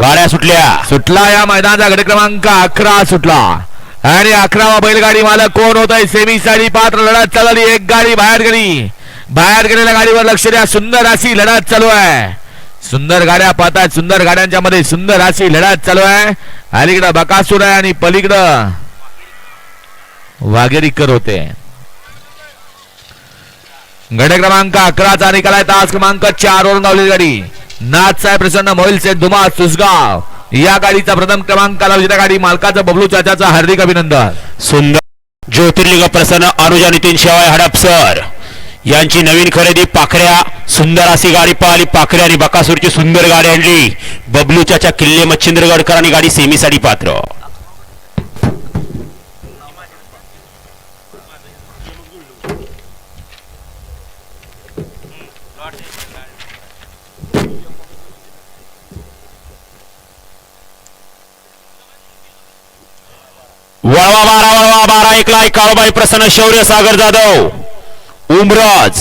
गाड्या सुटल्या. सुटला या मैदानाचा गट क्रमांक अकरा सुटला. आणि अकरावा बैलगाडी मालक कोण होत आहे सेमी साठी पात्र लढत चालली एक गाडी बाहेर गेली. बाहेर गेलेल्या गाडीवर लक्ष द्या. सुंदर अशी लढत चालू आहे. सुंदर गाड्या पाहतात सुंदर गाड्यांच्या मध्ये सुंदर अशी लढत चालू आहे. अलीकडं बकासूर आहे आणि पलीकडं वाघेरीकर होते. गट क्रमांक अकराचा निकाल आहे. तास क्रमांक चार वरून गावलेली गाडी. नाथसाहेब प्रसन्न मोहिल सेठ धुमा सुसगाव या गाडीचा प्रथम क्रमांक आला गाडी मालकाचा बबलू चाचाचा हार्दिक अभिनंदन. सुंदर ज्योतिर्लिंग प्रसन्न अनुजा नितीन शेवाय हडपसर यांची नवीन खरेदी पाखऱ्या सुंदर अशी गाडी पाहिली पाखऱ्या आणि बकासूरची सुंदर गाडी आणली. बबलूच्या किल्ले मच्छिंद्रगडकर आणि गाडी सेमीसाठी पात्र. वळवा बारा वळवा बारा एकला एक काळूबाई प्रसन्न शौर्य सागर जाधव उमराज.